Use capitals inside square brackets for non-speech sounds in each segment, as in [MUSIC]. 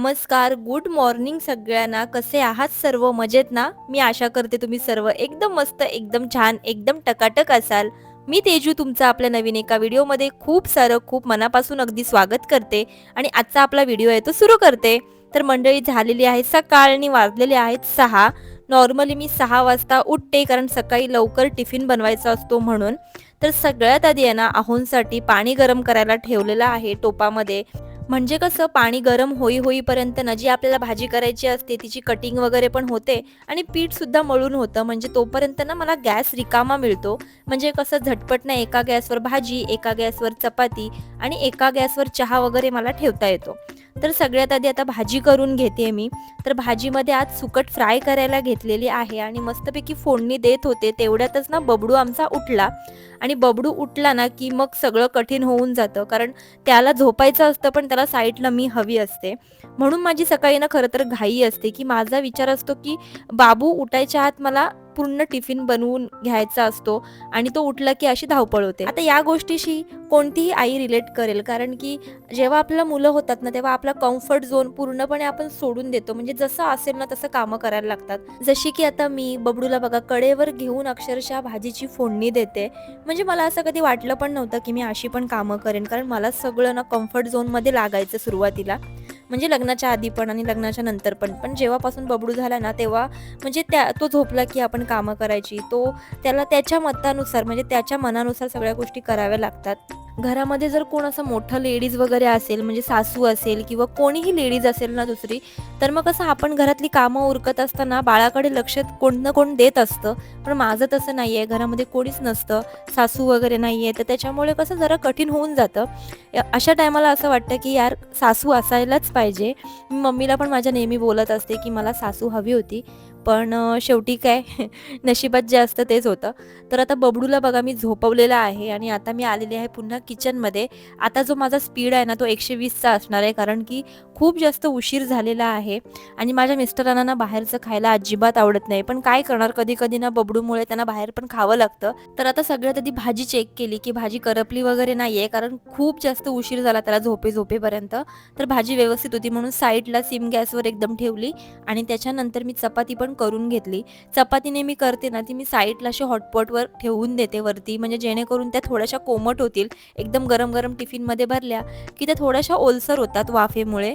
नमस्कार, good morning सगळ्यांना. कसे आहात सर्व मजेत ना? मी आशा करते तुम्ही सर्व एकदम मस्त, एकदम छान, एकदम टकाटक असाल. मी तेजू तुमचा आपल्या नवीन एका व्हिडिओमध्ये खूप सारं, खूप मनापासून अगदी स्वागत करते आणि आजचा आपला व्हिडिओ आहे तो सुरू करते. तर मंडळी झालेली आहे सकाळ आणि वाजलेले आहेत सहा. नॉर्मली मी सहा वाजता उठते कारण सकाळी लवकर टिफिन बनवायचा असतो म्हणून. तर सगळ्यात आधी आहे ना आहोंसाठी पाणी गरम करायला ठेवलेलं आहे टोपामध्ये. म्हणजे कसं पाणी गरम होई होईपर्यंत ना जी आपल्याला भाजी करायची असते तिची कटिंग वगैरे पण होते आणि पीठसुद्धा मळून होतं. म्हणजे तोपर्यंत ना मला गॅस रिकामा मिळतो. म्हणजे कसं झटपट ना एका गॅसवर भाजी एका गॅसवर चपाती आणि एका गॅसवर चहा वगैरे मला ठेवता येतो. तर सगळ्यात आधी आता भाजी करून घेते मी. तर भाजीमध्ये आज सुकट फ्राय करायला घेतलेली आहे आणि मस्तपैकी फोडणी देत होते. तेवढ्यातच ना बबडू आमचा उठला. आणि बबडू उठला ना की मग सगळं कठीण होऊन जातं. कारण त्याला झोपायचं असतं पण त्याला साईडला मी हवी असते. म्हणून माझी सकाळी ना खरं तर घाई असते की माझा विचार असतो की बाबू उठायच्या आत मला पूर्ण टिफिन बनवून घ्यायचा असतो आणि तो उठला की अशी धावपळ होते. आता या गोष्टीशी कोणतीही आई रिलेट करेल कारण की जेव्हा आपल्याला मुलं होतात ना तेव्हा आपला कम्फर्ट झोन पूर्णपणे आपण सोडून देतो. म्हणजे जसं असेल ना तसं कामं करायला लागतात. जशी की आता मी बबडूला बघा कडेवर घेऊन अक्षरशः भाजीची फोडणी देते. म्हणजे मला असं कधी वाटलं पण नव्हतं की मी अशी पण कामं करेन कारण मला सगळं ना कम्फर्ट झोनमध्ये लागायचं सुरुवातीला. म्हणजे लग्नाच्या आधी पण आणि लग्नाच्या नंतर पण. पण जेव्हापासून बबडू झाला ना तेव्हा म्हणजे त्या तो झोपला की आपण कामं करायची. तो त्याला त्याच्या मतानुसार म्हणजे त्याच्या मनानुसार सगळ्या गोष्टी कराव्या लागतात. घरामध्ये जर कोण असं मोठं लेडीज वगैरे असेल म्हणजे सासू असेल किंवा कोणीही लेडीज असेल ना दुसरी तर मग कसं आपण घरातली कामं उरकत असताना बाळाकडे लक्ष कोण ना कोण देत असतं. पण माझं तसं नाही आहे घरामध्ये कोणीच नसतं सासू वगैरे नाही आहे तर त्याच्यामुळे कसं जरा कठीण होऊन जातं. अशा टायमाला असं वाटतं की यार सासू असायलाच पाहिजे. मी मम्मीला पण माझ्या नेहमी बोलत असते की मला सासू हवी होती. पण शेवटी काय [LAUGHS] नशिबात जे असतं तेच होतं. तर आता बबडूला बघा मी झोपवलेला आहे आणि आता मी आलेली आहे पुन्हा किचनमध्ये आता जो माझा स्पीड आहे ना तो एकशे वीसचा असणार आहे. कारण की खूप जास्त उशीर झालेला आहे आणि माझ्या मिस्टरांना ना बाहेरचं खायला अजिबात आवडत नाही. पण काय करणार? कधी कधी ना बबडूमुळे त्यांना बाहेर पण खावं लागतं. तर आता सगळ्यात आधी भाजी चेक केली की भाजी करपली वगैरे नाही आहे कारण खूप जास्त उशीर झाला त्याला झोपे झोपेपर्यंत. तर भाजी व्यवस्थित होती म्हणून साईडला सिम गॅसवर एकदम ठेवली आणि त्याच्यानंतर मी चपाती पण करून घेतली. चपातीने मी करते ना ती मी साईडला अशी हॉटपॉटवर ठेवून देते वरती. म्हणजे जेणेकरून त्या थोड्याशा कोमट होतील. एकदम गरम गरम टिफिनमध्ये भरल्या की त्या थोड्याशा ओलसर होतात वाफेमुळे.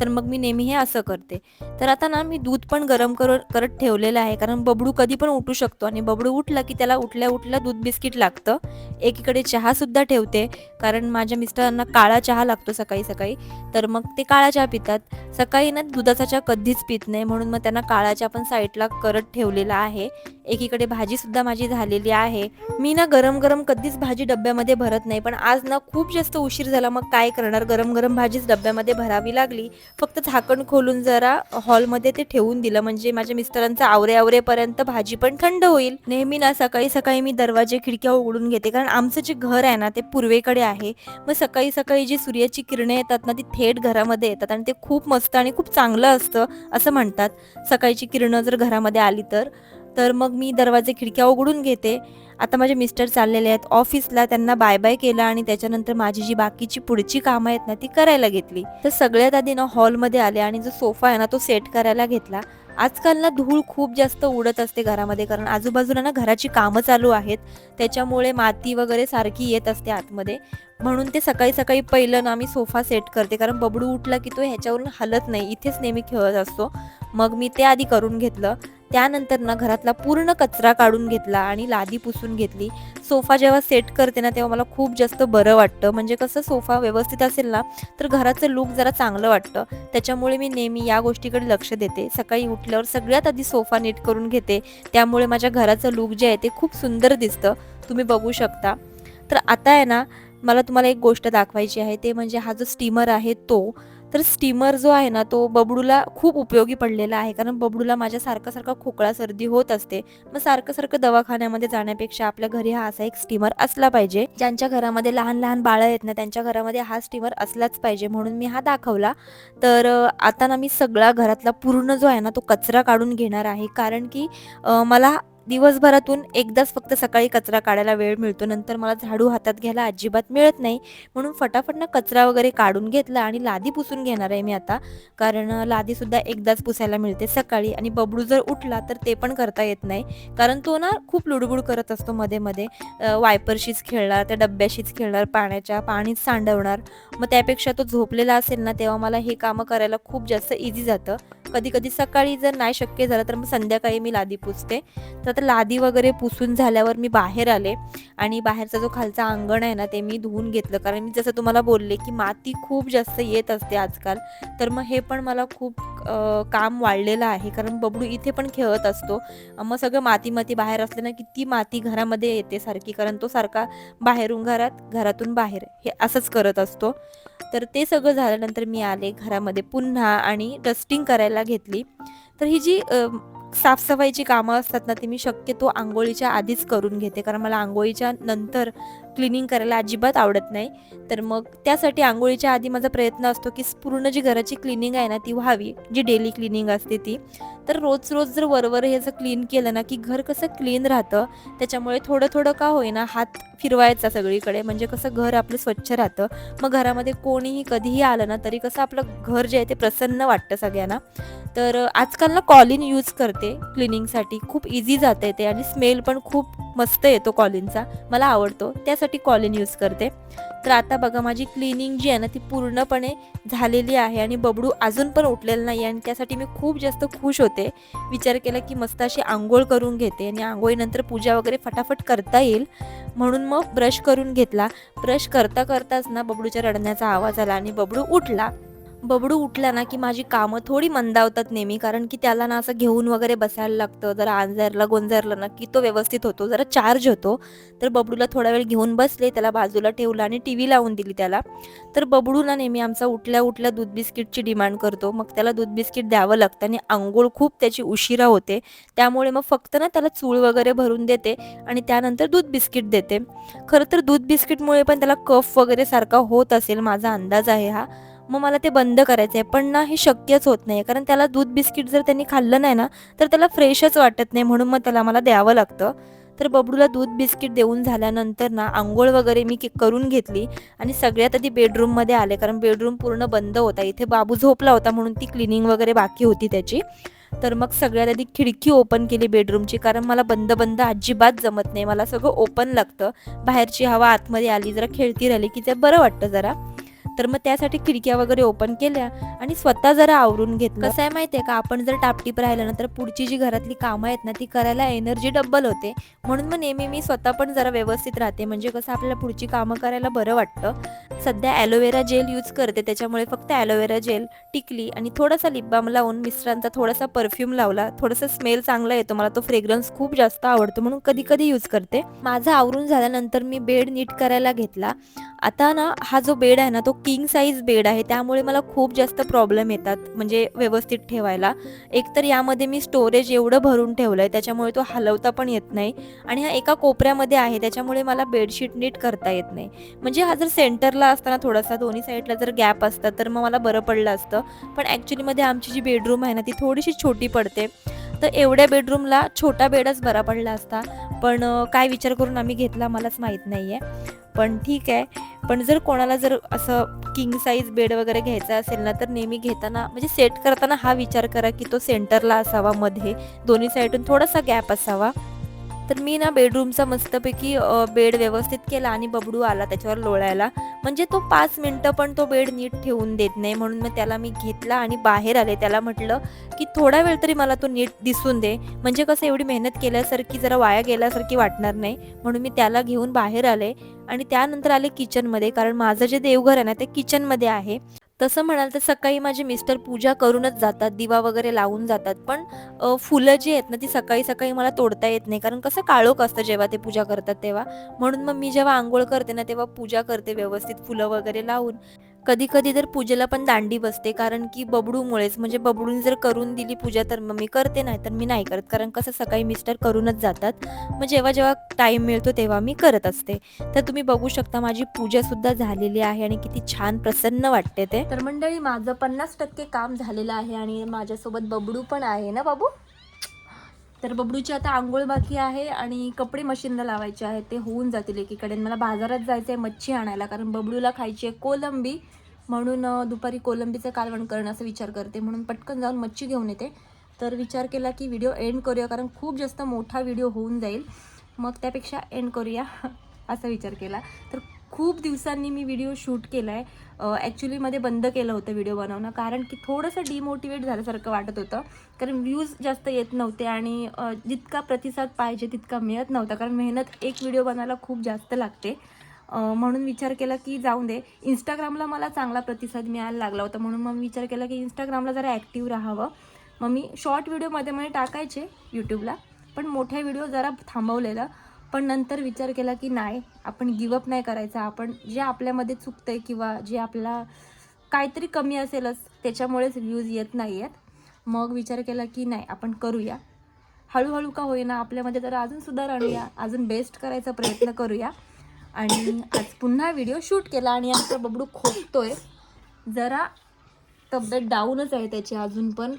तर मग मी नेहमी हे असं करते. तर आता ना मी दूध पण गरम कर करत ठेवलेलं आहे. कारण बबडू कधी पण उठू शकतो. आणि बबडू उठला की त्याला उठल्या उठल्या दूध बिस्किट लागतं. एकीकडे चहासुद्धा ठेवते. कारण माझ्या मिस्टरांना काळा चहा लागतो सकाळी सकाळी. तर मग ते काळा चहा पितात. सकाळी ना दुधाचा चहा कधीच पित नाही. म्हणून मग त्यांना काळा चहा पण साईडला करत ठेवलेला आहे. एकीकडे भाजीसुद्धा माझी झालेली आहे. मी ना गरम गरम कधीच भाजी डब्यामध्ये भरत नाही. पण आज ना खूप जास्त उशीर झाला. मग काय करणार? गरम गरम भाजीच डब्यामध्ये भरावी लागली. फक्त झाकण खोलून जरा हॉलमध्ये ते ठेवून दिलं. म्हणजे माझ्या मिस्टरांचा आवरे आवरेपर्यंत भाजी पण थंड होईल. नेहमी ना सकाळी सकाळी मी दरवाजे खिडक्या उघडून घेते. कारण आमचं जे घर आहे ना ते पूर्वेकडे आहे. मग सकाळी सकाळी जी सूर्याची किरणे येतात ना ती थेट घरामध्ये येतात. आणि ते खूप मस्त आणि खूप चांगलं असतं असं म्हणतात. सकाळची किरणं जर घरामध्ये आली तर. तर मग मी दरवाजे खिडक्या उघडून घेते. आता माझे मिस्टर चाललेले आहेत. ऑफिसला त्यांना बाय बाय केलं आणि त्याच्यानंतर माझी जी बाकीची पुढची कामं आहेत ना ती करायला घेतली. तर सगळ्यात आधी ना हॉलमध्ये आले आणि जो सोफा आहे ना तो सेट करायला घेतला. आजकाल ना धूळ खूप जास्त उडत असते घरामध्ये कारण आजूबाजूला ना घराची कामं चालू आहेत. त्याच्यामुळे माती वगैरे सारखी येत असते आतमध्ये. म्हणून ते सकाळी सकाळी पहिलं ना मी सोफा सेट करते. कारण बबडू उठला की तो ह्याच्यावरून हलत नाही. इथेच नेहमी खेळत असतो. मग मी ते आधी करून घेतलं. त्यानंतर ना घरातला पूर्ण कचरा काढून घेतला आणि लादी पुसून घेतली. सोफा जेव्हा सेट करते ना तेव्हा मला खूप जास्त बरं वाटतं. म्हणजे कसं सोफा व्यवस्थित असेल ना तर घराचं लुक जरा चांगलं वाटतं. त्याच्यामुळे मी नेहमी या गोष्टीकडे लक्ष देते. सकाळी उठल्यावर सगळ्यात आधी सोफा नीट करून घेते. त्यामुळे माझ्या घराचं लुक जे आहे ते खूप सुंदर दिसतं. तुम्ही बघू शकता. तर आता आहे ना मला तुम्हाला एक गोष्ट दाखवायची आहे. ते म्हणजे हा जो स्टीमर आहे तो तर स्टीमर जो आहे ना तो बबडूला खूप उपयोगी पडलेला आहे. कारण बबडूला माझ्या सारखं सारखं खोकळा सर्दी होत असते. मग सारखं सारखं दवाखान्यामध्ये जाण्यापेक्षा आपल्या घरी हा असा एक स्टीमर असला पाहिजे. ज्यांच्या घरामध्ये लहान लहान बाळं आहेत ना त्यांच्या घरामध्ये हा स्टीमर असलाच पाहिजे. म्हणून मी हा दाखवला. तर आता ना मी सगळा घरातला पूर्ण जो आहे ना तो कचरा काढून घेणार आहे. कारण की मला दिवसभरातून एकदाच फक्त सकाळी कचरा काढायला वेळ मिळतो. नंतर मला झाडू हातात घ्यायला अजिबात मिळत नाही. म्हणून फटाफट ना कचरा वगैरे काढून घेतला आणि लादी पुसून घेणार आहे मी आता. कारण लादीसुद्धा एकदाच पुसायला मिळते सकाळी आणि बबडू जर उठला तर ते पण करता येत नाही. कारण तो ना खूप लुडबुड करत असतो मध्ये मध्ये. वायपरशीच खेळणार त्या डब्याशीच खेळणार पाण्याच्या पाणीच सांडवणार. मग त्यापेक्षा तो झोपलेला असेल ना तेव्हा मला हे कामं करायला खूप जास्त इझी जातं. कधी कधी सकाळी जर नाही शक्य झालं तर मग संध्याकाळी मी लादी पुसते. तर आता लादी वगैरे पुसून झाल्यावर मी बाहेर आले आणि बाहेरचा जो खालचा अंगण आहे ना ते मी धुवून घेतलं. कारण मी जसं तुम्हाला बोलले की माती खूप जास्त येत असते आजकाल तर मग हे पण मला खूप काम वाढलेलं आहे. कारण बबडू इथे पण खेळत असतो. मग सगळं माती माती बाहेर असले ना किती माती घरामध्ये येते सारखी. कारण तो सारखा बाहेरून घरात घरातून बाहेर हे असंच करत असतो. तर ते सगळं झाल्यानंतर मी आले घरामध्ये पुन्हा आणि डस्टिंग करायला घेतली. तर ही जी साफसफाईची कामं असतात ना ती मी शक्यतो आंघोळीच्या आधीच करून घेते. कारण मला आंघोळीच्या नंतर क्लिनिंग करायला अजिबात आवडत नाही. तर मग त्यासाठी आंघोळीच्या आधी माझा प्रयत्न असतो की पूर्ण जी घराची क्लिनिंग आहे ना ती व्हावी. जी डेली क्लिनिंग असते ती. तर रोज रोज जर वरवर हे असं क्लीन केलं ना की घर कसं क्लीन राहतं त्याच्यामुळे थोडं थोडं का होईना हात फिरवायचा सगळीकडे. म्हणजे कसं घर आपलं स्वच्छ राहतं. मग घरामध्ये कोणीही कधीही आलं ना तरी कसं आपलं घर जे आहे ते प्रसन्न वाटतं सगळ्यांना. तर आजकाल ना कॉलिन यूज करते क्लिनिंगसाठी खूप इझी जाते ते आणि स्मेल पण खूप मस्त येतो कॉलिनचा. मला आवडतो. त्यासाठी कॉलिन यूज करते. तर आता बघा माझी क्लिनिंग जी आहे ना ती पूर्णपणे झालेली आहे आणि बबडू अजून पण उठलेलं नाही आणि त्यासाठी मी खूप जास्त खुश होते. विचार केला की मस्त अशी आंघोळ करून घेते आणि आंघोळीनंतर पूजा वगैरे फटाफट करता येईल. म्हणून मग ब्रश करून घेतला. ब्रश करता करताच ना बबडूच्या रडण्याचा आवाज आला आणि बबडू उठला. बबडू उठला ना की माझी कामं थोडी मंदावतात नेहमी कारण की त्याला ना असं घेऊन वगैरे बसायला लागतं. जरा आंजारला गोंजारलं ना की तो व्यवस्थित होतो जरा चार्ज होतो. तर बबडूला थोडा वेळ घेऊन बसले त्याला बाजूला ठेवलं आणि टी व्ही लावून दिली त्याला. तर बबडू ना नेहमी आमचा उठल्या उठल्या दूध बिस्किटची डिमांड करतो. मग त्याला दूध बिस्किट द्यावं लागतं आणि आंघोळ खूप त्याची उशिरा होते. त्यामुळे मग फक्त ना त्याला चूळ वगैरे भरून देते आणि त्यानंतर दूध बिस्किट देते. खरं तर दूध बिस्किटमुळे पण त्याला कफ वगैरे सारखा होत असेल माझा अंदाज आहे हा. मग मला ते बंद करायचं आहे पण ना हे शक्यच होत नाही कारण त्याला दूध बिस्किट जर त्यांनी खाल्लं नाही ना तर त्याला फ्रेशच वाटत नाही. म्हणून मग त्याला मला द्यावं लागतं. तर बबडूला दूध बिस्किट देऊन झाल्यानंतर ना आंघोळ वगैरे मी के- करून घेतली. आणि सगळ्यात आधी बेडरूममध्ये आले. कारण बेडरूम पूर्ण बंद होता. इथे बाबू झोपला होता म्हणून ती क्लिनिंग वगैरे बाकी होती त्याची. तर मग सगळ्यात आधी खिडकी ओपन केली बेडरूमची. कारण मला बंद बंद अजिबात जमत नाही. मला सगळं ओपन लागतं. बाहेरची हवा आतमध्ये आली जरा खेळती राहिली की ते बरं वाटतं जरा. तर मग त्यासाठी खिडक्या वगैरे ओपन केल्या आणि स्वतः जरा आवरून घेतलं. कसं आहे माहितीये का? आपण जर टापटीप राहिलं ना तर पुढची जी घरातली कामं आहेत ना ती करायला एनर्जी डब्बल होते. म्हणून मग नेहमी मी स्वतः पण जरा व्यवस्थित राहते. म्हणजे कसं आपल्याला पुढची कामं करायला बरं वाटतं. सध्या ॲलोवेरा जेल यूज करते. त्याच्यामुळे फक्त ॲलोवेरा जेल टिकली आणि थोडासा लिपबाम लावून मिस्टरांचा थोडासा परफ्यूम लावला. थोडासा स्मेल चांगला येतो. मला तो फ्रेग्रन्स खूप जास्त आवडतो म्हणून कधी कधी यूज करते. माझं आवरून झाल्यानंतर मी बेड नीट करायला घेतला. आता ना हा जो बेड आहे ना तो किंग साईज बेड आहे. त्यामुळे मला खूप जास्त प्रॉब्लेम येतात म्हणजे व्यवस्थित ठेवायला. एकतर यामध्ये मी स्टोरेज एवढं भरून ठेवलं आहे त्याच्यामुळे तो हलवता पण येत नाही. आणि हा एका कोपऱ्यामध्ये आहे त्याच्यामुळे मला बेडशीट नीट करता येत नाही. म्हणजे हा जर सेंटरला असताना थोडासा दोन्ही साईडला जर गॅप असता तर मग मला बरं पडलं असतं. पण ॲक्च्युलीमध्ये आमची जी बेडरूम आहे ना ती थोडीशी छोटी पडते. तर एवढ्या बेडरूमला छोटा बेडच बरा पडला असता. पण काय विचार करून आम्ही घेतला मलाच माहीत नाही आहे पण ठीक आहे. पण जर कोणाला जर असं किंग साईज बेड वगैरे घ्यायचा असेल ना तर नेहमी घेताना म्हणजे सेट करताना हा विचार करा की तो सेंटरला असावा मध्ये. दोन्ही साईडून थोडासा गॅप असावा. तर मी ना बेडरूमचा मस्तपैकी बेड व्यवस्थित केला आणि बबडू आला त्याच्यावर लोळायला. म्हणजे तो पाच मिनटं पण तो बेड नीट ठेवून देत नाही म्हणून मग त्याला मी घेतला आणि बाहेर आले. त्याला म्हटलं की थोडा वेळ तरी मला तो नीट दिसून दे. म्हणजे कसं एवढी मेहनत केल्यासारखी जरा वाया गेल्यासारखी वाटणार नाही. म्हणून मी त्याला घेऊन बाहेर आले आणि त्यानंतर आले किचनमध्ये कारण माझं जे देवघर आहे ना ते किचनमध्ये आहे. तसं म्हणाल तर सकाळी माझे मिस्टर पूजा करूनच जातात दिवा वगैरे लावून जातात. पण फुलं जी आहेत ना ती सकाळी सकाळी मला तोडता येत नाही. कारण कसं काळोख असतं जेव्हा ते पूजा करतात तेव्हा. म्हणून मग मी जेव्हा आंघोळ करते ना तेव्हा पूजा करते व्यवस्थित फुलं वगैरे लावून. कधी कधी तर पूजेला पण दांडी बसते कारण की बबडूमुळेच. म्हणजे बबडून जर करून दिली पूजा तर मग मी करते नाही तर मी नाही करत. कारण कसं सकाळी मिस्टर करूनच जातात. मग जेव्हा जेव्हा टाईम मिळतो तेव्हा मी करत असते. तर तुम्ही बघू शकता माझी पूजासुद्धा झालेली आहे आणि किती छान प्रसन्न वाटते ते. तर मंडळी माझं पन्नास टक्के काम झालेलं आहे आणि माझ्यासोबत बबडू पण आहे ना बाबू? तर बबडूची आता आंघोळ बाकी आहे आणि कपडे मशीनला लावायचे आहेत. ते होऊन जातील एकीकडे. मला बाजारात जायचं आहे मच्छी आणायला. कारण बबडूला खायची आहे कोलंबी. म्हणून दुपारी कोलंबीचं कालवण करण्याचा विचार करते. म्हणून पटकन जाऊन मच्छी घेऊन येते. तर विचार केला की व्हिडिओ एंड करूया कारण खूप जास्त मोठा व्हिडिओ होऊन जाईल. मग त्यापेक्षा एंड करूया [LAUGHS] असा विचार केला. तर खूप दिवसांनी मी व्हिडिओ शूट केला आहे ॲक्च्युलीमध्ये बंद केलं होतं व्हिडिओ बनवणं कारण की थोडंसं डिमोटिवेट झाल्यासारखं वाटत होतं. कारण व्ह्यूज जास्त येत नव्हते आणि जितका प्रतिसाद पाहिजे तितका मिळत नव्हता. कारण मेहनत एक व्हिडिओ बनायला खूप जास्त लागते. म्हणून विचार केला की जाऊ दे. इंस्टाग्रामला मला चांगला प्रतिसाद मिळायला लागला होता. म्हणून मग विचार केला की इंस्टाग्रामला जरा ॲक्टिव्ह राहावं. मग मी शॉर्ट व्हिडिओमध्ये मध्ये टाकायचे यूट्यूबला पण मोठ्या व्हिडिओ जरा थांबवलेला. पण नंतर विचार केला की नाही आपण गिवअप नाही करायचा. आपण जे आपल्यामध्ये चुकतं आहे किंवा जे आपला काहीतरी कमी असेलच त्याच्यामुळेच व्ह्यूज येत नाही आहेत मग विचार केला की नाही आपण करूया. हळूहळू का होईना आपल्यामध्ये तर अजून सुधार आणूया अजून बेस्ट करायचा प्रयत्न करूया. आणि आज पुन्हा व्हिडिओ शूट केला आणि आमचा बबडू खोकतोय. जरा तब्येत डाऊनच आहे त्याची अजून पण.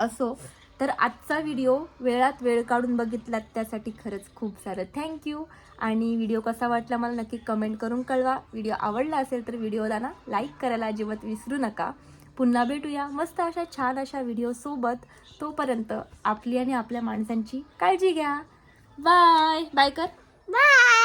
असो तर आजचा व्हिडिओ वेळात वेळ काढून बघितलात त्यासाठी खरंच खूप सारं थँक्यू आणि व्हिडिओ कसा वाटला मला नक्की कमेंट करून कळवा. व्हिडिओ आवडला असेल तर व्हिडिओला ना लाईक करायला अजिबात विसरू नका. पुन्हा भेटूया मस्त अशा छान अशा व्हिडिओसोबत तोपर्यंत आपली आणि आपल्या माणसांची काळजी घ्या. बाय बाय कर. बाय